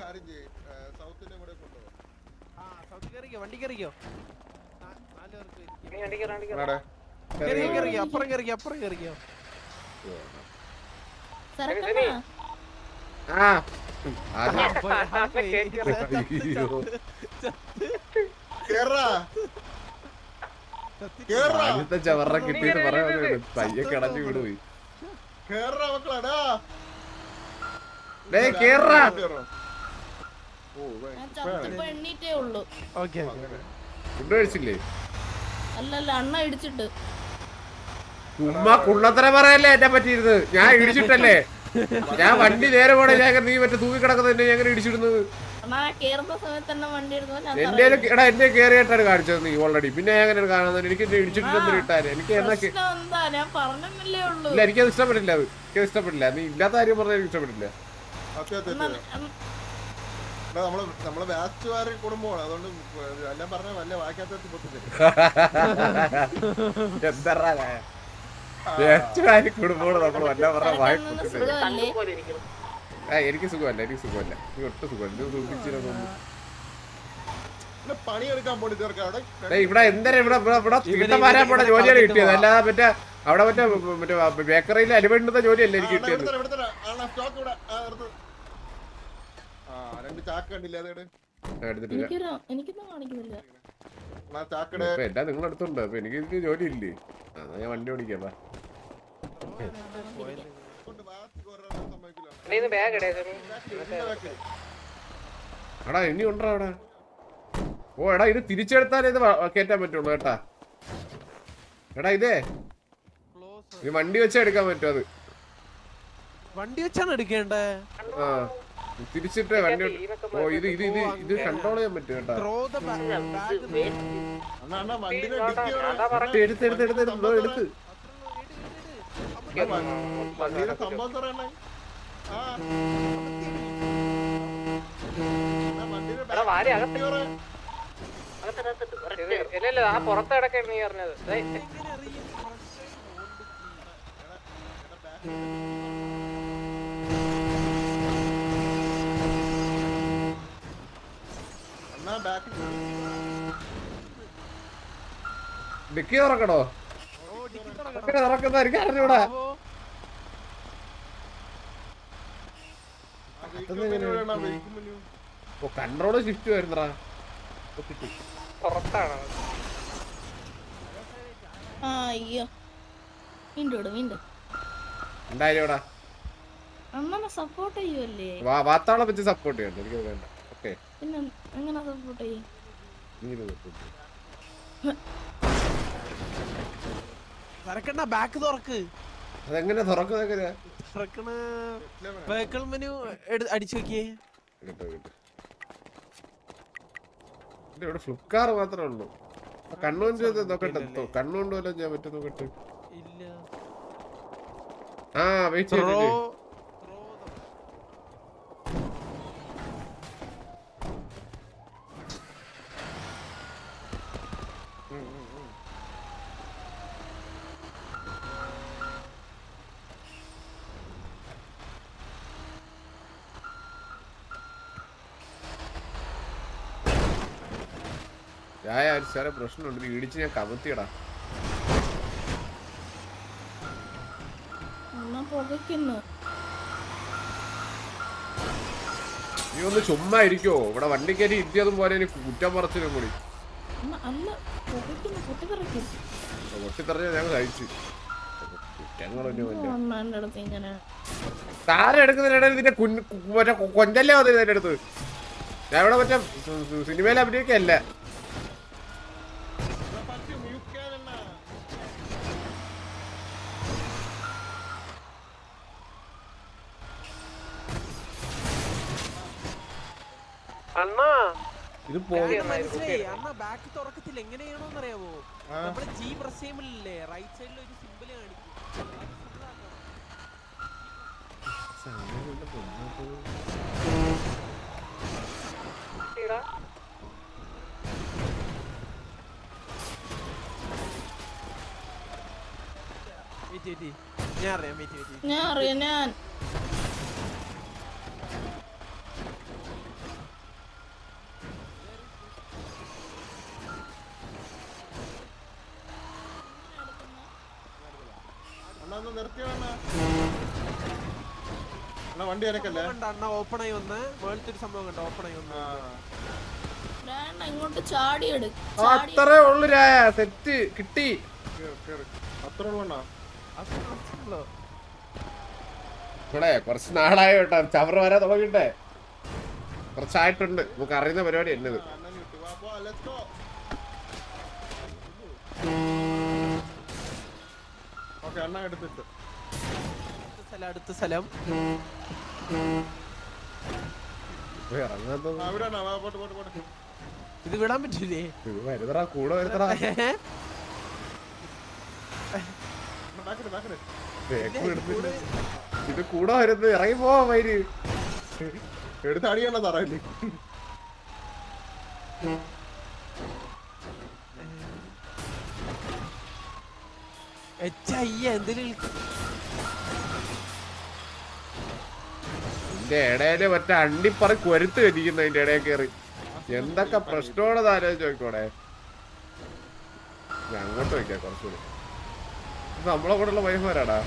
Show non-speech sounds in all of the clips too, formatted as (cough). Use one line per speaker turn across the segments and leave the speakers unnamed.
കാര്യം ചെയ്യ്. സൗത്തിന്റെ കൂടെ കൊണ്ടുപോകാം
ആ, സൗത്ത് വണ്ടി കയറിക്കോ. അപ്പുറം കയറിക്കോ അപ്പുറം കയറിക്കോ.
ആ. ചവറ കിട്ടിട്ട് പറയാ പയ്യെ കിടഞ്ഞു വിടുപോയി
കേറാ മക്കളാടാ
കേറാ.
ഞാൻ ചത്തപ്പോ എണ്ണീറ്റേ ഉള്ളൂ.
Okay, okay.
ഫുഡ് കഴിച്ചില്ലേ?
അല്ലല്ല അണ്ണ ഇടിച്ചിട്ട്.
കുള്ളത്തര പറയല്ലേ എന്നെ പറ്റിയിരുന്നത്? ഞാൻ ഇടിച്ചിട്ടല്ലേ? ഞാൻ വണ്ടി നേരെ പോണേ. ഞാൻ നീ മറ്റേ തൂക്കി കിടക്കുന്നത് ഞാൻ ഇടിച്ചിരുന്നത്
അണ്ണാ കേറുന്ന സമയത്ത് വണ്ടി എടുത്തപ്പോ ഞാൻ
എന്റെ എടാ എന്നെ കേറിയിട്ടാണ് കാണിച്ചത് നീ ഓൾറെഡി പിന്നെ ഞാൻ എങ്ങനെ കാണുന്നത്? എനിക്ക് ഇടിച്ചിട്ടൊന്നും ഇട്ടാൽ? എനിക്ക് എന്നാ കേ-
പ്രശ്നം എന്താ? ഞാൻ പറഞ്ഞെന്നല്ലേ ഉള്ളൂ.
ഇല്ല എനിക്കത് ഇഷ്ടപ്പെട്ടില്ല. അത് എനിക്കത് ഇഷ്ടപ്പെട്ടില്ല. നീ ഇല്ലാത്ത കാര്യം പറഞ്ഞാൽ എനിക്ക് ഇഷ്ടപ്പെട്ടില്ല.
നമ്മൾ കുടുംബമാണ് അതുകൊണ്ട് എല്ലാം പറഞ്ഞ വല്ല വായിക്കാത്ത (laughs)
നമ്മൾ വല്ല പറഞ്ഞ വായി.
സുഖമല്ലേ?
എനിക്ക് സുഖമല്ല എനിക്ക് സുഖമല്ല. നീ ഒട്ടും സുഖമല്ല. നീ സൂക്ഷിച്ചിരുന്നു
ഇവിടെ
എന്തര തീട്ടമാരാൻ പോണ? ജോലിയാണ് കിട്ടിയത്. അല്ലാതെ മറ്റേ അവിടെ മറ്റേ മറ്റേ ബേക്കറിയിൽ അനുവേണ്ടുന്ന ജോലിയല്ല എനിക്ക് കിട്ടിയത്
സ്റ്റോക്ക് ഇവിടെ ആ, നിർത്ത്. ആ രണ്ട് ചാക്ക് കണ്ടില്ല അതേടെ?
എല്ലാം നിങ്ങൾ അടുത്തുണ്ട്? അപ്പൊ എനിക്ക് ഇതിന് ജോലി ഇല്ലേ ആ ഞാൻ വണ്ടി ഓടിക്കാം. എടാ ഇനി ഉണ്ടോ അവിടെ? ഓ എടാ ഇത് തിരിച്ചെടുത്താലേ ഇത് കേറ്റാൻ പറ്റുള്ളൂ കേട്ടാ. എടാ ഇതേ വണ്ടി വെച്ചാ എടുക്കാൻ പറ്റും അത്.
വണ്ടി വെച്ചാണ് എടുക്കേണ്ടേ?
ആ. തിരിച്ചിട്ട് വണ്ടി ഓ ഇത് ഇത് ഇത് ഇത് കൺട്രോൾ ചെയ്യാൻ പറ്റും കേട്ടോ. എടുത്ത് എടുത്ത് എടുത്ത് എടുത്ത്.
വണ്ടിയുടെ സംഭവം പറയണേ ആ.
പുറത്ത് നീ പറഞ്ഞത് ദേ,
അണ്ണാ back ൽ
ഡിക്കി തുറക്കണോ? ഡിക്കി തുറക്കുന്ന എനിക്ക് അറിഞ്ഞൂടാ. ഓ കൺട്രോൾ ഷിഫ്റ്റ് വരുന്നടാ.
പുറത്താണ്
അയ്യോ. വീണ്ടും വീണ്ടും
എന്തായാലും
സപ്പോർട്ട് ചെയ്യുമല്ലേ
വാ വാത്താളെ പറ്റി സപ്പോർട്ട് ചെയ്യണ്ട എനിക്ക് വേണ്ട. ഓക്കെ.
പിന്നെ എങ്ങനെ സപ്പോർട്ട് ചെയ്യും?
നോക്ക്.
ബാക്ക് തുറക്ക്.
അതെങ്ങനെ തുറക്കുന്നത്
തുറക്കണ വെഹിക്കിൾ മെനു അടിച്ചു നോക്കിയേ
ഇവിടെ ഫ്ലിപ്കാർ മാത്രമേ ഉള്ളൂ. കണ്ണൂർ നോക്കട്ടെ കണ്ണുകൊണ്ട് വല്ലതും ഞാൻ പറ്റും നോക്കട്ടെ.
ഇല്ല.
ആ വെയിറ്റ് ഒരു ചില പ്രശ്നമുണ്ട്. നീ ഇടിച്ച് ഞാൻ കമത്തിയടാ നീ ഒന്ന് ചുമ്മാ ഇരിക്കോ. ഇവിടെ വണ്ടി കയറി ഇരുത്തിയതും പോലെ കുറ്റം പറച്ചിലും കൂടി. പൊട്ടിത്തെറിഞ്ഞ ഞാൻ കഴിച്ചു. താരം എടുക്കുന്നതിനിടയിൽ ഇതിന്റെ മറ്റേ കൊഞ്ചല്ലേ വന്നത് ഇതിന്റെ അടുത്ത്? ഞാൻ ഇവിടെ മറ്റേ സിനിമയിലെ സിനിമയിൽ അഭിനയിക്കല്ല
അണ്ണാ, പറ്റി മുഴുക്കാൻ അണ്ണാ.
അണ്ണാ
ഇത് പോകും
എനിക്ക് മനസ്സിലായി. അണ്ണ ബാക്ക് തുറക്കത്തില്ല. എങ്ങനെയാണോന്ന് അറിയാമോ
ആ.
നമ്മൾ ജി പ്രസ് ചെയ്യുമ്പോഴല്ലേ റൈറ്റ് സൈഡിൽ ഒരു കാണിക്കും. ഞാൻ അറിയാം. വെയിറ്റ് വെയിറ്റ്
ഞാൻ അറിയാം ഞാൻ
ഒന്ന് നിർത്തിയോ അണ്ണാ അണ്ണാ വണ്ടി എനക്കല്ലേ
കണ്ട അണ്ണ ഓപ്പൺ ആയി വന്ന്. മേളത്തെ ഒരു സംഭവം കണ്ടോ ഓപ്പൺ ആയി വന്ന്.
വേണ്ട ഇങ്ങോട്ട് ചാടി എടു
അത്രേ ഉള്ളു രായ. സെറ്റ് കിട്ടി.
അത്രേ
ഇവിടെ കുറച്ച് നാളായ കേട്ടോ. ചവറ് വരാൻ തുടങ്ങിട്ടെ കുറച്ചായിട്ടുണ്ട്. നമുക്ക് അറിയുന്ന പരിപാടി എന്നത്
അടുത്ത സ്ഥലം അടുത്ത സ്ഥലം. ഇത് വിടാൻ പറ്റില്ലേ
വരുതറാ കൂടെ എടുത്തിട്ട് ഇത് കൂടെ വരുന്നത് ഇറങ്ങി പോവാ മൈര്
എടുത്ത് അടിയണ്ട
എച്ചയ്യ എന്തിനു
ഇതിന്റെ ഇടയിൽ മറ്റേ അണ്ടിപ്പറി കൊരുത്ത് കഴിക്കുന്നു അതിന്റെ ഇടയിൽ കയറി എന്തൊക്കെ പ്രശ്നമാണ് ആലോചിച്ച് നോക്കോടെ ഞാൻ അങ്ങോട്ട് വെക്കാം കുറച്ചുകൂടി. നമ്മളെ നമ്മളെ ഉള്ള വൈഫാരാടാ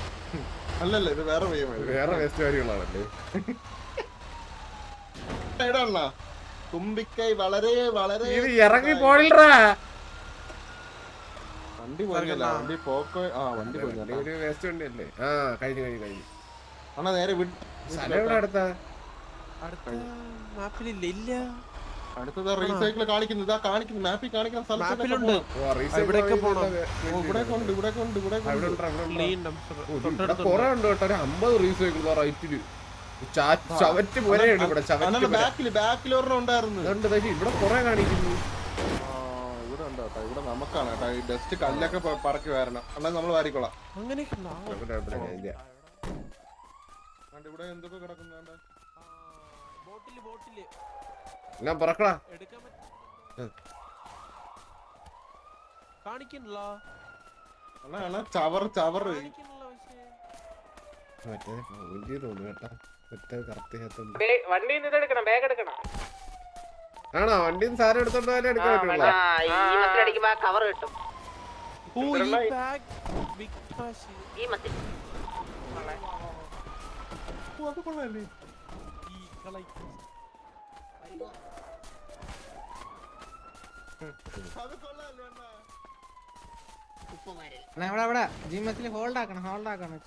അല്ലല്ല ഇത് വേറെ
വേറെ വേസ്റ്റ് കാര്യങ്ങളാണല്ലേ
എടാ അണ്ണാ തുമ്പിക്കൈ വളരെ വളരെ
ഇത് ഇറങ്ങി പോണില്ലടാ.
വണ്ടി പോയില്ല വണ്ടി പോക്കോ ആ വണ്ടി പോയി
ഒരു വേസ്റ്റ് വണ്ടിയല്ലേ? ആ കഴിഞ്ഞു കഴിഞ്ഞു കഴിഞ്ഞു.
അണ്ണാ നേരെ വിട്ട്
സ്ഥലം എവിടെ അടുത്താ?
അടുത്ത മാപ്പിലില്ല? ഇല്ല.
അടുത്തത് റീസൈക്കിൾ കാണിക്കുന്നു ഇതാ കാണിക്കുന്നു മാപ്പിൽ കാണിക്കുന്ന
മാപ്പിലുണ്ട്. ഇവിടെയൊക്കെ പോണം.
ഇവിടെ കൊണ്ട് ഇവിടെ കൊണ്ട് ഇവിടെ
കൊറേ ഉണ്ട് കേട്ടോ. ഒരു അമ്പത് റീസൈക്കിൾ റൈറ്റിൽ. ചാ- ചവറ്റ് പോലെയുണ്ട് ഇവിടെ ചവറ്റ്
അണ്ണന്റെ
പോലെ.
ബാക്കിൽ ബാക്കിൽ ഒരെണ്ണം ഉണ്ടായിരുന്നു.
അതുകൊണ്ട് ദേ ഇവിടെ കൊറേ കാണിക്കുന്നു.
ആ, ഇവിടെ ഉണ്ട് കേട്ടോ ഇവിടെ നമുക്കാണ് കേട്ടോ. ഈ ഡസ്റ്റ് കല്ലൊക്കെ പ- പറക്കി വരണം. അണ്ണാ നമ്മൾ വാരിക്കോളാം.
അങ്ങനെയൊക്കെ
ഞാൻ ഇല്ല.
കണ്ട് ഇവിടെ എന്തൊക്കെ കിടക്കുന്നുണ്ട്
ആ, ബോട്ടിൽ ബോട്ടിൽ.
ഞാൻ പറക്കടാ.
എടുക്കാൻ പറ്റും
ഉം.
കാണിക്കണല്ലോ
അണ്ണാ അണ്ണാ ചവർ ചവർ
മറ്റേ കേട്ടാ. മറ്റേ കറക്റ്റ്
വണ്ടി എടുക്കണം ബാഗ് എടുക്കണം.
ആണോ? വണ്ടിന്ന് സാധനം എടുത്തോണ്ട് എടുക്കാൻ പറ്റുള്ളൂ.
ഈ മത്തിൽ അടിക്കുമ്പോ ആ കവർ കിട്ടും.
ഓ ഈ ബാഗ് ബിഗ്
ഈ മത്തിൽ
അത് കൊള്ളാല്ലേ?
ഈ
എന്നാ ഇവിടെ ഇവിടെ. ജിമ്മത്തിൽ ഹോൾഡ് ആക്കണം ഹോൾഡ് ആക്കണം?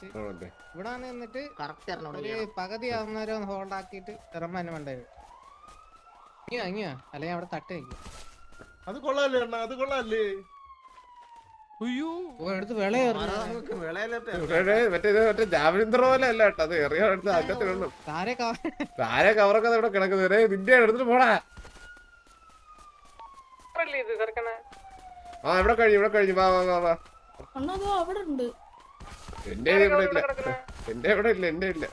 ഇവിടെ നിന്നിട്ട് ഒരു പകുതി ആവുന്നവരെ ഒന്ന് ഹോൾഡ് ആക്കിയിട്ട് ഇറങ്ങാൻ വേണ്ടത് ഇങ്ങോ ഇങ്ങോ. അല്ലെങ്കിൽ അവിടെ തട്ട്
അത് കൊള്ളാല്ലേ അണ്ണാ? അത് കൊള്ളാല്ലേ?
ഇവിടെ ത്രോ കവറൊക്കെ ഇവിടെ കിടക്കുന്നത് നിന്റെ എടുത്തിട്ട് പോടാ ആ ഇവിടെ കഴിഞ്ഞു ഇവിടെ കഴിഞ്ഞു വാ വാ വാ വാ.
അണ്ണാ അതോ അവിടെ ഉണ്ട്?
എന്റെ ഇവിടെ ഇല്ല. എന്റെ ഇവിടെ ഇല്ല എന്റെ ഇല്ല.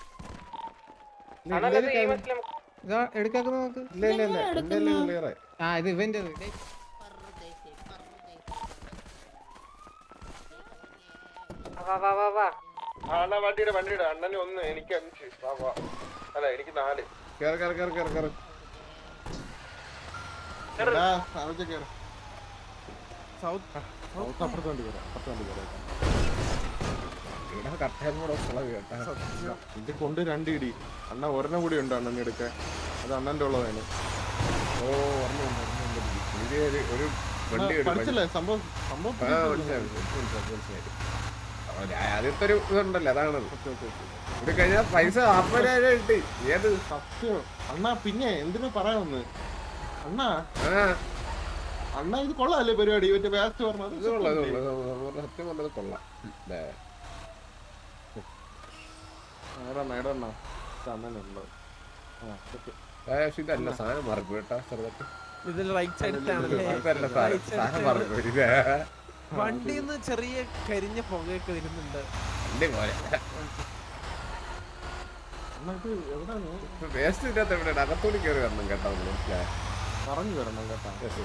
ഇല്ല, ഇല്ല,
അണ്ണാ ഈ
ഇല്ല,
മത്തിലെ
ഇതാ എടുക്കാക്കുന്ന നോക്ക്
ഇല്ല ഇല്ല ഇല്ല എന്റെ ഇല്ല ക്ലിയർ ആയി
ആ ഇത് ഇവന്റെ
വാ വാ വാ വാ.
അണ്ണാ വണ്ടിയുടെ വണ്ടിയുടെ. അണ്ണന് ഒന്ന് എനിക്ക് അഞ്ച്. വാ വാ. അല്ല എനിക്ക് നാല്.
കേറ് കേറ് കേറ് കേറ് കേറ്.
എടാ, ആവശ്യം കേറ്.
സൗത്ത്
സൗത്ത് അപ്പുറത്ത് വണ്ടി കയറാം അപ്പുറത്ത് വണ്ടി കയറാം
ഇവിടെ കട്ടയം കൂടെ ഉള്ളത് കേട്ടാ
ഇത് കൊണ്ട് രണ്ട് ഇടി. അണ്ണ ഒരെണ്ണം കൂടി ഉണ്ട് അണ്ണൻ എടുക്കാൻ അത് അണ്ണന്റെ ഉള്ളതാണ്.
ഓ ഒരെണ്ണം ഉണ്ട്, ഒരെണ്ണം ഉണ്ട്. ഇത് ഒരു- ഒരു വണ്ടി.
പഠിച്ചല്ലേ? സംഭവം സംഭവം
ആ മനസ്സിലായി മനസ്സിലായി മനസ്സിലായി. ആ, ഞാൻ ആദ്യത്തെ ഒരു ഇതുണ്ടല്ലോ അതാണ്. ഇത് കഴിഞ്ഞാൽ പൈസ നാപ്പതിനായിരം കിട്ടി. ഏത്?
സത്യം. അണ്ണാ പിന്നെ എന്തിനാ പറയാമെന്ന് അണ്ണാ. അണ്ണാ ഇത് കൊള്ളാല്ലേ പരിപാടി? മറ്റേ വേസ്റ്റ് പറഞ്ഞത്
ഇത് കൊള്ളാം ഇത് കൊള്ളാം. ഇത് കൊള്ളാം. സത്യം പറഞ്ഞത് കൊള്ളാം. ഇതല്ല സാധനം മറക്കും കേട്ടാ ചെറുതൊക്കെ.
ഇതിൽ റൈറ്റ്
അതല്ല സാധനം. മറക്കും
വണ്ടിന്ന് ചെറിയ കരിഞ്ഞ പുകയൊക്കെ വരുന്നുണ്ട്.
വേസ്റ്റ് ഇല്ലാത്ത എവിടെ അകത്തോടി കയറി വരണം കേട്ടോ മനസ്സിലായോ?
പറഞ്ഞു വരണം കേട്ടോ. കേട്ടോ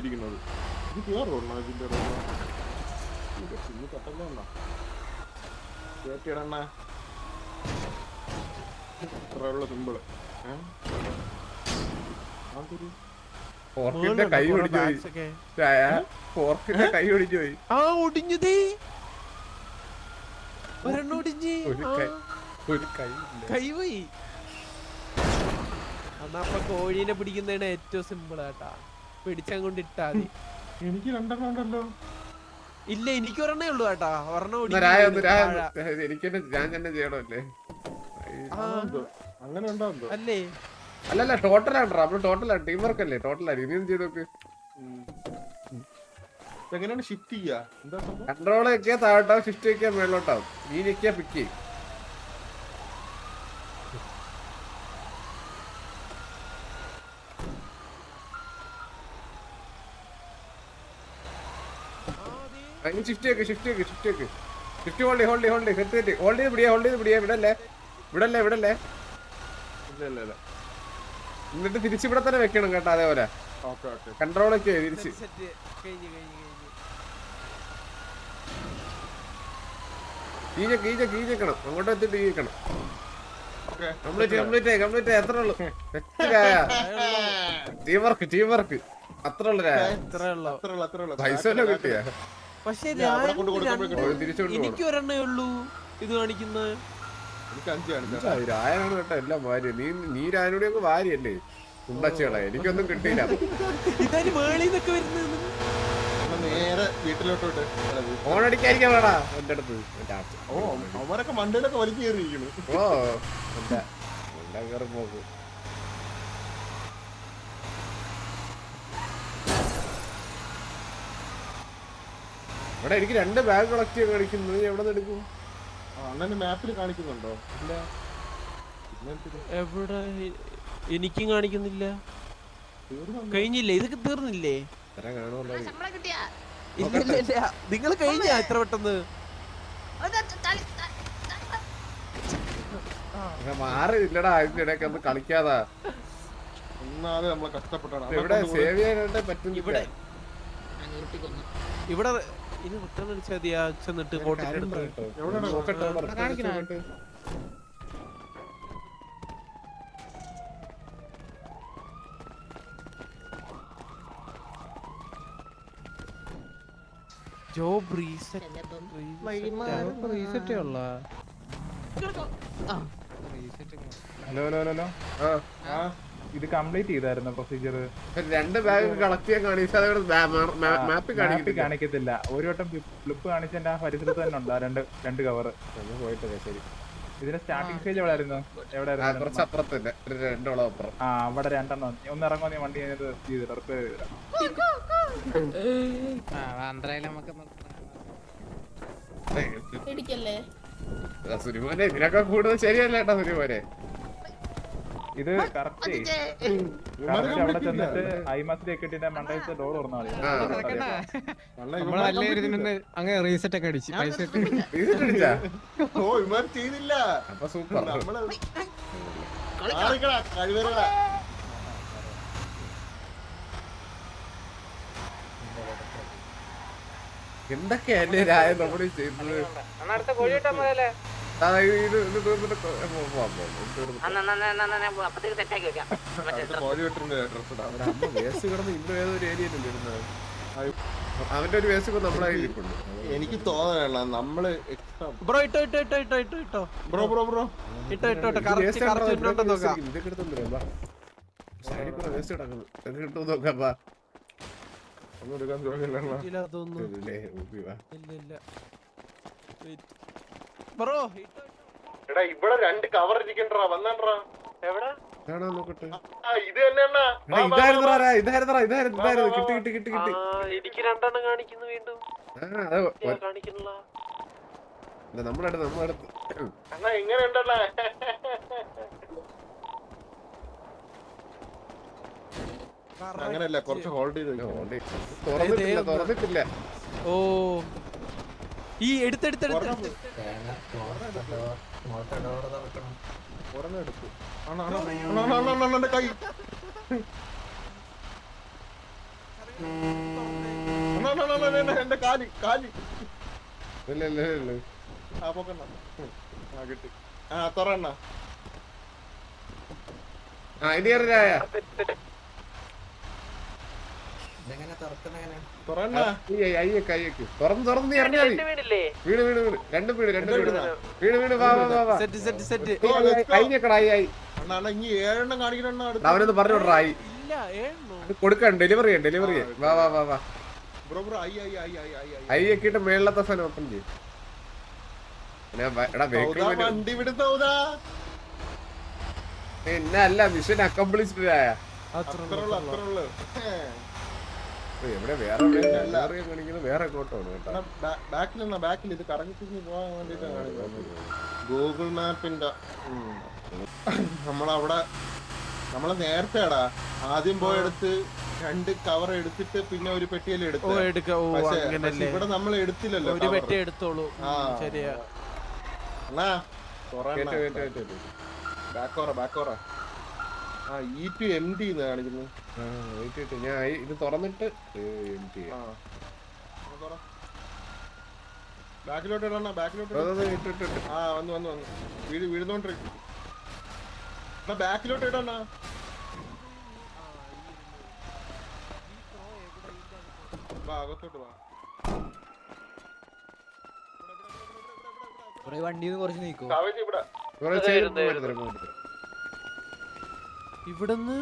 ഇരിക്കുന്നത്. ഇത് ഇതിന്റെ കട്ടല്ലേ കേട്ടിടണ്ണ സിമ്പിൾ
ഫോർക്കിന്റെ കൈ ഒടിഞ്ഞു പോയി. ഫോർക്കിന്റെ കൈ ഒടിഞ്ഞു പോയി.
ആ ഒടിഞ്ഞതേ ഒരെണ്ണം ഒടിഞ്ഞ്.
ഒരു കൈ കൈ
പോയി. എന്നാ അപ്പൊ കോഴീനെ പിടിക്കുന്നതാണ് ഏറ്റവും സിമ്പിൾ ആട്ടാ. പിടിച്ചങ്ങോട്ട് ഇട്ടാ മതി.
എനിക്ക് രണ്ടെണ്ണം ഉണ്ടല്ലോ.
ഇല്ല എനിക്ക് ഒരെണ്ണേ ഉള്ളൂ കേട്ടാ ഒരെണ്ണം
എനിക്ക് തന്നെ ഞാൻ തന്നെ ചെയ്യണമല്ലേ?
അങ്ങനെ
അല്ലേ?
അല്ലല്ല ടോട്ടലാണ് നമ്മൾ ടോട്ടലാണ് ടീം വർക്ക് അല്ലേ ടോട്ടലാണ് ഇനിയും ചെയ്ത് നോക്ക്
എങ്ങനെയാണ് ഷിഫ്റ്റ് ചെയ്യാ?
കൺട്രോൾ വെക്കിയാ താഴോട്ടാവും ഷിഫ്റ്റ് വെക്കിയാ മേളോട്ടാവും ഈ ഞെക്കിയാ പിക്ക് ചെയ്യും. ഷിഫ്റ്റ് വെക്ക് ഷിഫ്റ്റ് വെക്ക് ഷിഫ്റ്റ് വെക്ക്. Shift hold hold hold set hold ചെയ്ത് പിടിയാ ഹോൾഡ് ചെയ്ത് പിടിയാ വിടല്ലേ? വിടല്ലേ ഇവിടല്ലേ?
ഇല്ല ഇല്ല ഇല്ല
എന്നിട്ട് തിരിച്ച് ഇവിടെ തന്നെ വെക്കണം കേട്ടോ അതേപോലെ.
Okay okay.
കൺട്രോൾ ഒക്കെ തിരിച്ച്.
സെറ്റ് കഴിഞ്ഞ് കഴിഞ്ഞ് കഴിഞ്ഞ്
കീഞ്ഞ കീഞ്ഞ കീഞ്ഞക്കണം. അങ്ങോട്ട് എത്തിട്ട്
ഓക്കെ.
കംപ്ലീറ്റ് കംപ്ലീറ്റ് കംപ്ലീറ്റ് എത്ര ഉള്ളു? ടീം വർക്ക് ടീം വർക്ക് അത്ര ഉള്ളു രായ
ഇത്രേ ഉള്ളൂ?
അത്ര ഉള്ളു
പൈസ കിട്ടിയാ?
പക്ഷെ എനിക്ക് ഒരെണ്ണേ ഉള്ളൂ ഇത് കാണിക്കുന്ന
എനിക്ക് അഞ്ച് കാണിച്ചാ
രായനാണ് കേട്ടോ എല്ലാം വാരി. നീ നീ രായനോട് ഒക്കെ വാരിയല്ലേ? കുണ്ടച്ചകളെ എനിക്കൊന്നും കിട്ടിയില്ല.
നേരെ
വേടാ എന്റെ അടുത്ത്. എന്റെ
ഓ അവരൊക്കെ മണ്ടയിലൊക്കെ വലിച്ചു കയറിയിരിക്കുന്നു
ഓ എന്താ എല്ലാം കയറി പോക്ക് ഇവിടെ എനിക്ക് രണ്ട് ബാഗ് കളക്ട് ചെയ്യാൻ കളിക്കുന്നത് എവിടെ നിന്ന് എടുക്കും?
മാപ്പിൽ കാണിക്കുന്നുണ്ടോ?
ഇല്ല.
എവിടെ? എനിക്കും കാണിക്കുന്നില്ല? കഴിഞ്ഞില്ലേ? ഇതൊക്കെ തീർന്നില്ലേ? നിങ്ങൾ കഴിഞ്ഞ എത്ര പെട്ടെന്ന്?
മാറിയില്ലടാ തലി- ത-
ഇങ്ങ് മാറി ഇല്ലടാ അതിന്റെ ഇടയ്ക്ക് ഒന്ന് കളിക്കാതാ.
ഒന്നാമത് നമ്മളെ കഷ്ടപ്പെട്ടാണ്.
ഇത് ഇവിടെ സേവ് ചെയ്യാനായിട്ട് പറ്റുന്നില്ല.
ഇവിടെ ഇവിടെ ഇനി റിട്ടേൺ അടിച്ചാൽ മതി ആ ചെന്നിട്ട് കോട്ടിട്ട് എടുത്ത്. ജോബ് റീസെറ്റ്
റീസെറ്റേ ഉള്ള?
Hello hello hello.
ആ,
ആ,
ഇത് കംപ്ലീറ്റ് ചെയ്തായിരുന്നു പ്രൊസീജിയർ
രണ്ട് ബാഗ് കളക്ട് ചെയ്യാൻ കാണിച്ചാൽ കാണിക്കത്തില്ല.
ഒരു വട്ടം ഫ്ലിപ്പ് കാണിച്ച എന്റെ ആ പരിസരത്ത് തന്നെ ഉണ്ട് ആ രണ്ട് രണ്ട് കവർ
പോയിട്ട് ശരി.
ഇതിന്റെ സ്റ്റാർട്ടിംഗ് സ്റ്റേജ് എവിടെയായിരുന്നു?
ആയിരുന്നു
എവിടെയായിരുന്നു? ആ അവിടെ രണ്ടെണ്ണം. ഒന്ന് ഇറങ്ങോ നീ വണ്ടി കഴിഞ്ഞിട്ട് ചെയ്ത് റിപ്പയർ ചെയ്തിടാം
ആ എന്തായാലും നമുക്ക്
പേടിക്കല്ലേ?
ആ, സുനിമോനെ ഇതിനൊക്കെ കൂടുതൽ ശരിയല്ല കേട്ടോ സുനിമോനെ.
ഇത് കറക്റ്റ്
കറക്റ്റ്
അവിടെ ചെന്നിട്ട്. ഐമാസ് ജാക്കറ്റിന്റെ മണ്ടയത്തെ ഡോർ തുറന്നാ മതി
ആ.
അണ്ണാ,
നമ്മൾ
ഇവന്മാരെ
നല്ല
complete
ഇതിന് അങ്ങ് റീസെറ്റ് ഒക്കെ അടിച്ച്. പൈസ.
ഓ ചെയ്തില്ല.
അപ്പൊ സൂപ്പർ.
നമ്മൾ ആളിക്കടാ കഴിവരടാ.
എന്തൊക്കെയല്ലേ രായ നമ്മൾ ചെയ്യുന്നത്? ഇത് ഇത് ഇത് ഇത്.
അപ്പത്തേക്ക് വെക്കാം
വേസ്റ്റ് കിടന്ന് ഇന്നും ഏതോ ഒരു ഏരിയയിലല്ലേ ഇരുന്നത് അവന്റെ ഒരു വേസ്റ്റ് ഇപ്പൊ നമ്മളെ കയ്യിലിരിപ്പുണ്ട്
എനിക്ക് തോന്നണ നമ്മൾ
ബ്രോ ഇട്ടോ ഇട്ടോ ഇട്ടോ ഇട്ടോ ഇട്ടോ ഇട്ടോ
ബ്രോ ബ്രോ ബ്രോ
ഇട്ടോ ഇട്ടോ ഇട്ടോ
ഇത്
കറക്റ്റ്? കറക്റ്റ് ഇട്ടോ നോക്കാം.
ഇതൊക്കെ എടുത്തോണ്ട് വാ. സൈഡിൽ കൂടെ waste കിടക്കുന്നു. ഇതൊക്കെ ഇട്ടോ നോക്കാം, വാ.
ഒന്നും എടുക്കാൻ തോന്നില്ല
ഇല്ല അതൊന്നും
ഇല്ലേ, ഊപ്പി വാ.
ഇല്ല ഇല്ല ബ്രോ
എടാ ഇവിടെ രണ്ട് കവർ ഇരിക്കണ്ടാ വന്നാണ്ടാ
എവിടെ?
നോക്കട്ടെ?
ഇത് തന്നെ അണ്ണാ.
എടാ, ഇതായിരുന്നെടാ, രാ, ഇതായിരുന്നു, ഇതായിരുന്നു. കിട്ടി, കിട്ടി, കിട്ടി, കിട്ടി.
രണ്ടെണ്ണം കാണിക്കുന്നു വീണ്ടും. കാണിക്കുന്നില്ല.
നമ്മളടുത്ത് നമ്മളടുത്ത്
അണ്ണാ ഇങ്ങനെ ഉണ്ടണ്ണാ അങ്ങനെയല്ല കുറച്ച് ഹോൾഡ് ചെയ്ത്
ഇല്ല, തുറന്നിട്ടില്ല തുറന്നിട്ടില്ല.
ഓ. ഈ എടുത്തെടുത്തെടുത്ത്
എന്റെ കാലി കാലി. ആ പോക്കണ്ണ ആ കിട്ടി. ആ തുറണ്ണ
ആ ഇനി രായ
ഇതെങ്ങനെ തുറക്കുന്ന എങ്ങനെ
തുറന്ന?
തുറന്ന് തുറന്ന് നീ ഇറങ്ങിയാ മതി. വീട് വീട് വീട്. രണ്ട് വീട് രണ്ട് വീട്. വീട് വീട് വാ വാ വാ വാ.
Set set set.
അയ്യക്കടാ അയ്യ ആയി
അണ്ണാ അണ്ണാ ഇനി ഏഴെണ്ണം കാണിക്കണ അടുത്ത.
അവനൊന്ന് പറഞ്ഞു വിടറാ ആയി
ഇല്ല ഏണ്ണോ
അത് കൊടുക്കാൻ ഡെലിവറി ചെയ്യാം ഡെലിവറി ചെയ്യാം. വാ വാ വാ വാ
ബ്രോ ബ്രോ ഐ ഐ ഐ ഐ ഐ ഐ.
അയ്യക്കിട്ട് മേളിലത്തെ സാധനം ഓപ്പൺ ചെയ്യും. പിന്നെ അല്ല മിഷൻ അക്കംപ്ലിസ്ഡ് ആയ. ഓ, എവിടെ വേറെ ഡെലിവറി കാണിക്കുന്നത് വേറെ എങ്ങോട്ടാണ് കേട്ടോ.
ബാക്കിൽ നിന്നാ ബാക്കിൽ ഇത് പോകാൻ കാണിക്കുന്നത്. ഗൂഗിൾ മാപ്പിന്റെ. നമ്മളവിടെ നമ്മളെ നേരത്തെടാ ആദ്യം പോയെടുത്ത് രണ്ട് കവർ എടുത്തിട്ട് പിന്നെ ഒരു പെട്ടിയിൽ എടുത്ത്? ഇവിടെ നമ്മൾ എടുത്തില്ലല്ലോ
ഒരു പെട്ടി എടുത്തോളൂ.
ആ.
ശരിയാ.
ബാക്കോറ ബാക്കോറ. ആ ഇ ടു എം ഡി എന്ന് കാണിക്കുന്നു.
ആ വെയിറ്റ് ചെയ്തിട്ട് ഞാൻ ഇത് തുറന്നിട്ട് എം ടി
ആ. ബാക്കിലോട്ട് ഇടണ ബാക്കിലോട്ട് ഇടണം. ആ വന്നു വന്നു വന്നു. വീട് വീഴുന്നോണ്ടിരിക്കും. ബാക്കിലോട്ട് ഇടണ വാ അകത്തോട്ട് വാ
വണ്ടിന്ന് കുറച്ച് നീക്കും?
ഇവിടെ
ഇവിടുന്ന്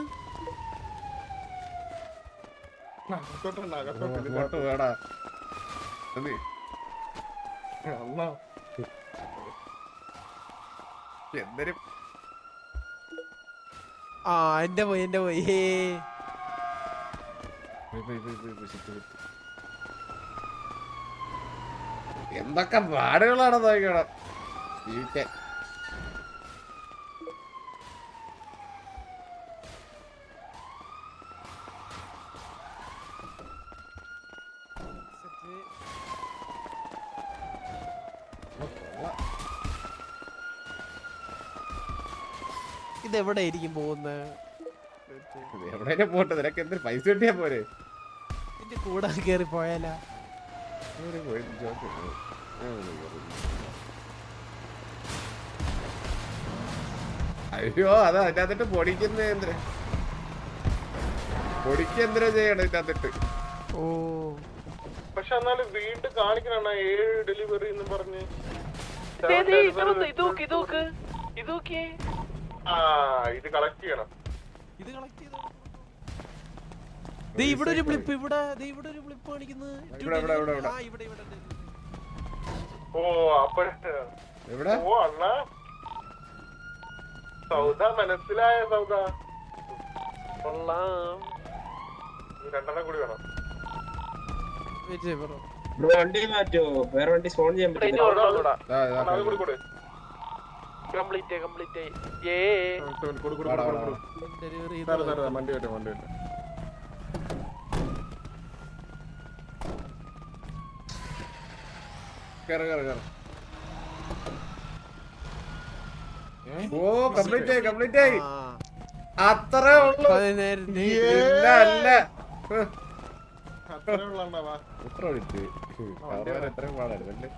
എന്തൊരു
ആ എന്റെ പോയി എന്റെ പോയി.
എന്തൊക്കെ പാടുകളാണ് നോക്കണം ജീവിക്കാൻ
എവിടെ ആയിരിക്കും പോകുന്നത്
എവിടെയും പോട്ടെ നിനക്ക് എന്തൊരു പൈസ കിട്ടിയാ പോരെ?
എന്റെ കൂടെ കേറി പോയാലാ.
അയ്യോ അത് അതിന്റെ അകത്തിട്ട് പൊടിക്കുന്ന എന്തിനാ? പൊടിക്ക് എന്തിനാ ചെയ്യണം ഇതിന്റെ അകത്തിട്ട്
ഓ.
പക്ഷെ എന്നാലും വീണ്ടും കാണിക്കണ ഏഴ് ഡെലിവറി എന്ന് പറഞ്ഞ്. ആ ഇത് കളക്ട് ചെയ്യണം.
ഇത് കളക്ട് ചെയ്തോ? ദേ ഇവിടെ ഒരു ബ്ലിപ്പ് ഇവിടെ ദേ ഇവിടെ ഒരു ബ്ലിപ്പ് കാണിക്കുന്നത്.
ഇവിടെ, ഇവിടെ, ഇവിടെ, ഇവിടെ.
ആ ഇവിടെ ഇവിടെ ദേ, ദേ,
ഓ അപ്പൊ
എവിടെ?
ഓ അണ്ണ. സൗദ മനസ്സിലായ സൗദ. കൊള്ളാം. ഈ രണ്ടെണ്ണം കൂടി വേണം.
ദേ. Wait ചെയ്യ് bro.
വണ്ടി മാറ്റോ വേറെ വണ്ടി സ്പോൺ ചെയ്യാൻ പറ്റില്ല
ദാ, ദാ,
അണ്ണാ, അത് കൂടി കൊടു കൊടു, കംപ്ലീറ്റ് ഏ വണ്ടി വരട്ടെ വണ്ടി വരട്ടെ
കേറ്, കേറ്, കേറ്. ഓ കംപ്ലീറ്റ് ആയി കംപ്ലീറ്റ് ആയി. അത്രേ ഉള്ളൂ. ഇല്ല അല്ല
അത്രേ ഉള്ളൂ. അണ്ണാ, വാ
എത്ര വിളിച്ച് എത്രയും പാടായിരുന്നു അല്ലേ?